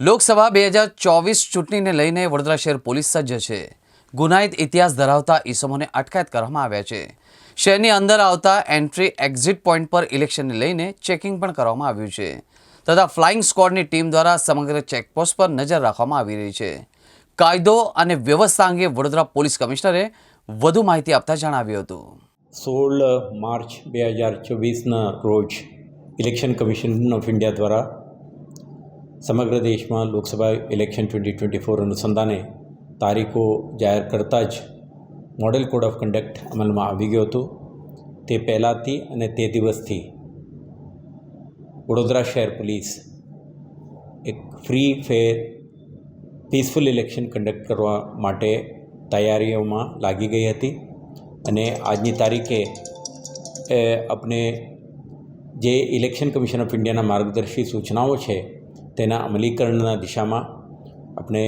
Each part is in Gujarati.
લોકસભા બે હજાર ચોવીસ ચૂંટણીને લઈને વડોદરા શહેર પોલીસ સજ્જ છે. ગુનાહિત ઇતિહાસ ધરાવતા ઈસમોને અટકાયત કરવામાં આવ્યા છે. શહેરની અંદર આવતા એન્ટ્રી એક્ઝિટ પોઈન્ટ પર ઇલેક્શનને લઈને ચેકિંગ પણ કરવામાં આવ્યું છે. તથા ફ્લાઇંગ સ્કવોડની ટીમ દ્વારા સમગ્ર ચેકપોસ્ટ પર નજર રાખવામાં આવી રહી છે. કાયદો અને વ્યવસ્થા અંગે વડોદરા પોલીસ કમિશનરે વધુ માહિતી આપતા જણાવ્યું હતું. સોળ માર્ચ બે હજાર ચોવીસના રોજ ઇલેક્શન કમિશન ઓફ ઇન્ડિયા દ્વારા સમગ્ર દેશમાં Lok Sabha election twenty twenty four અનુસંધાને તારીખો જાહેર કરતાં જ મોડેલ કોડ ઓફ કન્ડક્ટ અમલમાં આવી ગયો હતો. તે પહેલાંથી અને તે દિવસથી વડોદરા શહેર પોલીસ એક free fair peaceful election conduct કરવા માટે તૈયારીઓમાં લાગી ગઈ હતી અને આજની તારીખે આપણે જે ઇલેક્શન કમિશન ઓફ ઇન્ડિયાના માર્ગદર્શી સૂચનાઓ છે તેના અમલીકરણના દિશામાં આપણે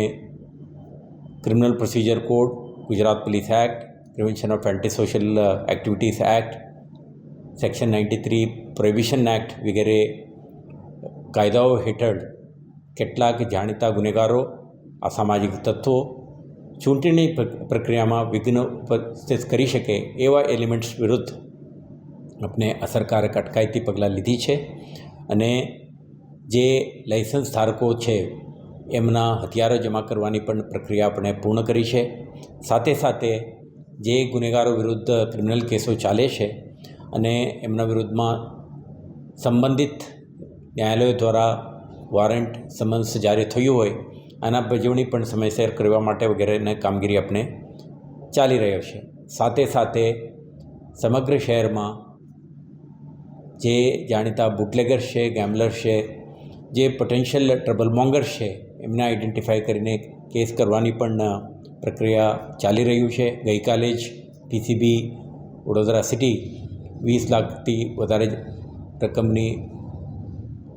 criminal procedure code Gujarat police act prevention of anti social activities act section ninety three prohibition act વગેરે કાયદાઓ હેઠળ કેટલાક જાણીતા ગુનેગારો, અસામાજિક તત્વો ચૂંટણી પ્રક્રિયામાં વિઘ્ન ઉપસ્થિત કરી શકે એવા એલિમેન્ટ્સ વિરુદ્ધ આપણે અસરકારક અટકાયતી પગલાં લીધી છે. અને જે લાઇસન્સ ધારકો છે, એમના હથિયારો જમા કરવાની પણ પ્રક્રિયા આપણે પૂર્ણ કરી છે. સાથે સાથે જે ગુનેગારો વિરુદ્ધ ક્રિમિનલ કેસો ચાલે છે અને એમના વિરુદ્ધમાં સંબંધિત ન્યાયાલયો દ્વારા વોરંટ સમન્સ જારી થયું હોય, આના ભજવણી પણ સમયસર કરવા માટે વગેરેની કામગીરી આપણે ચાલી રહ્યો છે. સાથે સાથે સમગ્ર શહેરમાં જે જાણીતા બુટલેગર્સ છે ગેમ્બલર્સ છે જે પોટેન્શિયલ ટ્રબલ મોંગર છે, એમને આઈડેન્ટિફાય કરીને કેસ કરવાની પણ પ્રક્રિયા ચાલી રહ્યું છે. ગઈકાલે જ પીસીબી વડોદરા સિટી વીસ લાખથી વધારે રકમની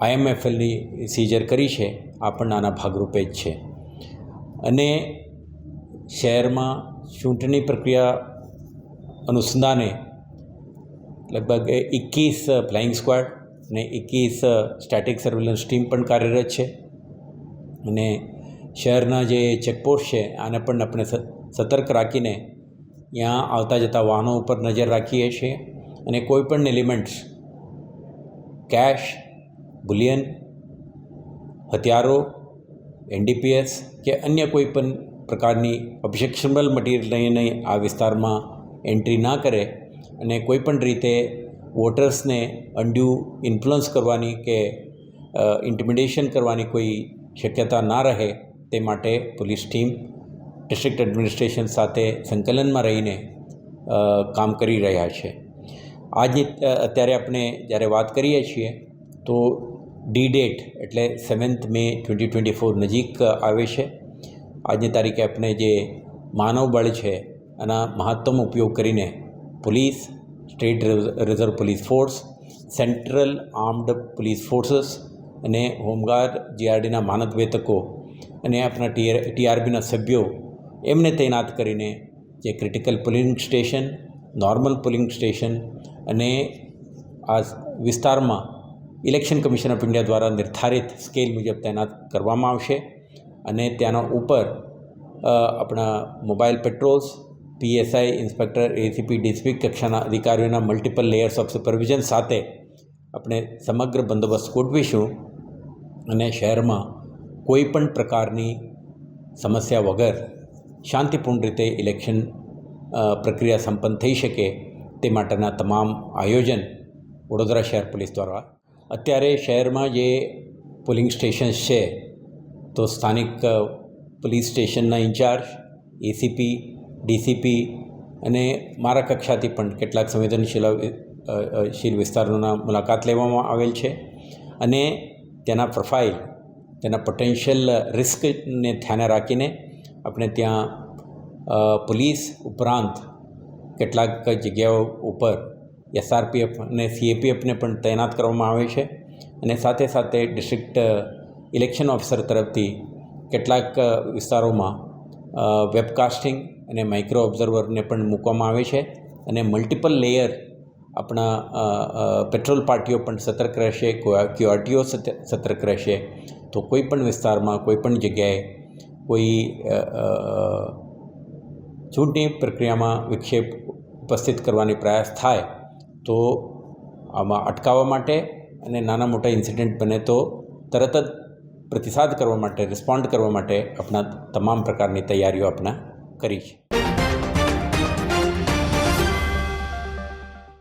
આઈએમએફએલની સીઝર કરી છે. આ પણ આના ભાગરૂપે જ છે. અને શહેરમાં ચૂંટણી પ્રક્રિયા અનુસંધાને લગભગ એકવીસ ફ્લાઇંગ સ્ક્વોડ અને એકવીસ સ્ટેટિક સર્વેલન્સ ટીમ પણ કાર્યરત છે. અને શહેરના જે ચેકપોસ્ટ છે, આને પણ આપણે સતર્ક રાખીને ત્યાં આવતા જતા વાહનો ઉપર નજર રાખીએ છીએ. અને કોઈ પણ એલિમેન્ટ્સ કેશ બુલિયન, હથિયારો એનડીપીએસ કે અન્ય કોઈ પણ પ્રકારની ઓબ્જેક્શનેબલ મટીરિયલ લઈને આ વિસ્તારમાં એન્ટ્રી ના કરે અને કોઈ પણ રીતે વોટર્સને અન્ડ્યુ ઇન્ફ્લુઅન્સ કરવાની કે ઇન્ટિમિડેશન કરવાની કોઈ શક્યતા ના રહે તે માટે પોલીસ ટીમ ડિસ્ટ્રિક્ટ એડમિનિસ્ટ્રેશન સાથે સંકલનમાં રહીને કામ કરી રહ્યા છે. આજની અત્યારે આપણે જ્યારે વાત કરીએ છીએ, તો ડી ડેટ એટલે seventh May twenty twenty four નજીક આવે છે. આજની તારીખે આપણે જે માનવ બળ છે, એના મહત્તમ ઉપયોગ કરીને police state reserve police force central armed police forces અને હોમગાર્ડ જીઆરડીના માનદ વેતકો અને આપણા ટીઆર ટીઆરબીના સભ્યો એમને તૈનાત કરીને જે critical polling station normal polling station અને આ વિસ્તારમાં ઇલેક્શન કમિશન ઓફ ઇન્ડિયા દ્વારા નિર્ધારિત સ્કેલ મુજબ તૈનાત કરવામાં આવશે અને ત્યાંના ઉપર આપણા mobile patrols PSI inspector ACP district કક્ષાના અધિકારીઓના મલ્ટિપલ લેયર્સ ઓફ સુપરવિઝન સાથે આપણે સમગ્ર બંદોબસ્ત ગોઠવીશું અને શહેરમાં કોઈ પણ પ્રકારની સમસ્યા વગર શાંતિપૂર્ણ રીતે ઇલેક્શન પ્રક્રિયા સંપન્ન થઈ શકે તે માટેના તમામ આયોજન વડોદરા શહેર પોલીસ દ્વારા. અત્યારે શહેરમાં જે પોલિંગ સ્ટેશન્સ છે, તો સ્થાનિક પોલીસ સ્ટેશનના ઇન્ચાર્જ, એસીપી ડીસીપી અને મારા કક્ષાથી પણ કેટલાક સંવેદનશીલ શીલ વિસ્તારોના મુલાકાત લેવામાં આવેલ છે અને તેના પ્રોફાઇલ, તેના પોટેન્શિયલ રિસ્કને ધ્યાને રાખીને આપણે ત્યાં પોલીસ ઉપરાંત કેટલાક જગ્યાઓ ઉપર એસઆરપીએફ અને સીએપીએફને પણ તૈનાત કરવામાં આવે છે અને સાથે સાથે ડિસ્ટ્રિક્ટ ઇલેક્શન ઓફિસર તરફથી કેટલાક વિસ્તારોમાં વેબકાસ્ટિંગ અને માઇક્રો ઓબ્ઝર્વરને પણ મૂકવામાં આવે છે અને મલ્ટિપલ લેયર આપણા પેટ્રોલ પાર્ટીઓ પણ સતર્ક રહેશે ક્યુઆરટીઓ સતર્ક રહેશે. તો કોઈ પણ વિસ્તારમાં, કોઈ પણ જગ્યાએ કોઈ ચૂંટણી પ્રક્રિયામાં વિક્ષેપ ઉપસ્થિત કરવાની પ્રયાસ થાય, તો આમાં અટકાવવા માટે અને નાના મોટા ઇન્સિડન્ટ બને તો તરત જ પ્રતિસાદ કરવા માટે રિસ્પોન્ડ કરવા માટે આપણા તમામ પ્રકારની તૈયારીઓ આપણા કરી છે.